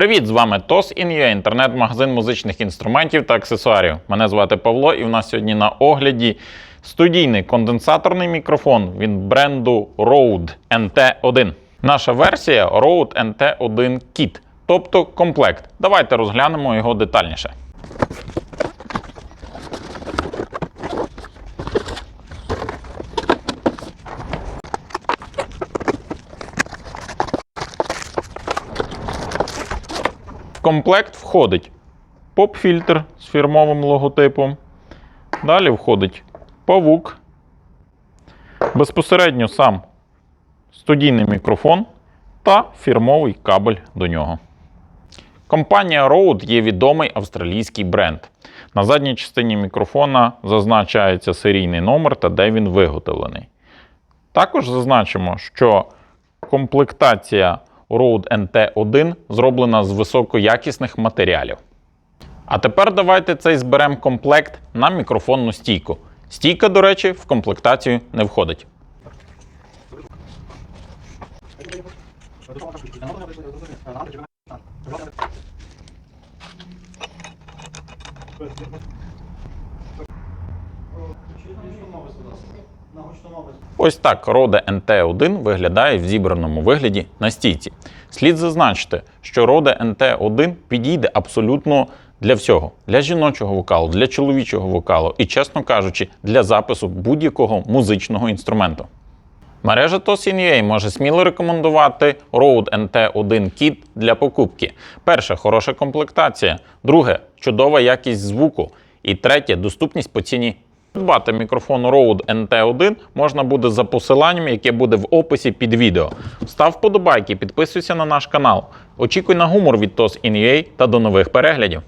Привіт, з вами TOS In.ua, інтернет-магазин музичних інструментів та аксесуарів. Мене звати Павло, і в нас сьогодні на огляді студійний конденсаторний мікрофон від бренду Rode NT1. Наша версія Rode NT1 Kit, тобто комплект. Давайте розглянемо його детальніше. В комплект входить поп-фільтр з фірмовим логотипом. Далі входить павук. Безпосередньо сам студійний мікрофон та фірмовий кабель до нього. Компанія Rode є відомий австралійський бренд. На задній частині мікрофона зазначається серійний номер та де він виготовлений. Також зазначимо, що комплектація Rode NT1 зроблена з високоякісних матеріалів. А тепер давайте цей зберемо комплект на мікрофонну стійку. Стійка, до речі, в комплектацію не входить. Ось так Rode NT1 виглядає в зібраному вигляді на стійці. Слід зазначити, що Rode NT1 підійде абсолютно для всього: для жіночого вокалу, для чоловічого вокалу і, чесно кажучи, для запису будь-якого музичного інструменту. Мережа TOS.in.ua може сміло рекомендувати Rode NT1 Kit для покупки. Перше хороша комплектація. Друге чудова якість звуку. І третє доступність по ціні. Придбати мікрофон Rode NT1 можна буде за посиланням, яке буде в описі під відео. Став вподобайки, підписуйся на наш канал. Очікуй на гумор від TOS.in.ua та до нових переглядів.